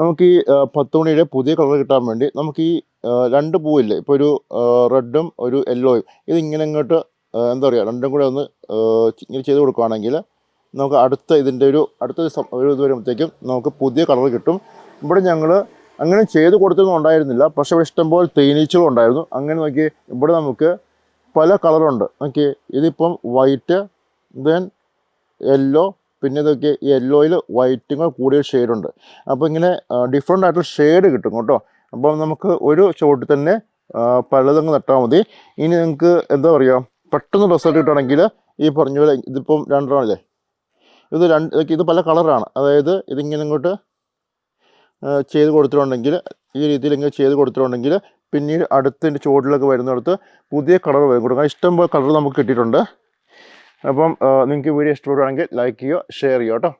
നമുക്ക് ഈ ആ, പത്ത് മണിയുടെ പുതിയ കളർ കിട്ടാൻ വേണ്ടി നമുക്ക് ഈ രണ്ട് പൂവില്ലേ? ഇപ്പോൾ ഒരു റെഡും ഒരു യെല്ലോയും. ഇതിങ്ങനെ ഇങ്ങോട്ട് എന്താ പറയുക രണ്ടും കൂടെ ഒന്ന് ഇങ്ങനെ ചെയ്ത് കൊടുക്കുകയാണെങ്കിൽ നമുക്ക് അടുത്ത ഇതിന്റെ ഒരു അടുത്ത ഒരു ഇത് വരുമ്പോഴത്തേക്കും നമുക്ക് പുതിയ കളർ കിട്ടും. ഇവിടെ ഞങ്ങൾ അങ്ങനെ ചെയ്ത് കൊടുത്തൊന്നും ഉണ്ടായിരുന്നില്ല. പക്ഷേ ഇഷ്ടംപോലെ തേനീച്ചകളും ഉണ്ടായിരുന്നു. അങ്ങനെ നോക്കി ഇവിടെ നമുക്ക് പല കളറുണ്ട്. നോക്കി ഇതിപ്പം വൈറ്റ് ദെൻ യെല്ലോ പിന്നെ ഇതൊക്കെ യെല്ലോയിൽ വൈറ്റും കൂടെ കൂടിയ ഷെയ്ഡുണ്ട് അപ്പോൾ ഇങ്ങനെ ഡിഫറെന്റ് ആയിട്ടുള്ള ഷെയ്ഡ് കിട്ടും കേട്ടോ. അപ്പോൾ നമുക്ക് ഒരു ചുവട്ടിൽ തന്നെ പലതങ്ങ് നട്ടാൽ മതി. ഇനി നിങ്ങൾക്ക് എന്താ പറയുക പെട്ടെന്ന് റിസൾട്ട് കിട്ടുകയാണെങ്കിൽ ഈ പറഞ്ഞ പോലെ ഇതിപ്പം രണ്ടെണ്ണമല്ലേ ഇത് രണ്ട് ഇതൊക്കെ ഇത് പല കളറാണ് അതായത് ഇതിങ്ങനെ ഇങ്ങോട്ട് ചെയ്ത് കൊടുത്തിട്ടുണ്ടെങ്കിൽ ഈ രീതിയിൽ ഇങ്ങനെ ചെയ്ത് കൊടുത്തിട്ടുണ്ടെങ്കിൽ പിന്നീട് അടുത്തതിന്റെ ചുവട്ടിലൊക്കെ വരുന്നിടത്ത് പുതിയ കളർ വരും. കൊടുക്കാം. ഇഷ്ടംപോലെ കളർ നമുക്ക് കിട്ടിയിട്ടുണ്ട്. അപ്പം നിങ്ങൾക്ക് വീഡിയോ ഇഷ്ടപ്പെടുകയാണെങ്കിൽ ലൈക്ക് ചെയ്യുക ഷെയർ ചെയ്യുക കേട്ടോ.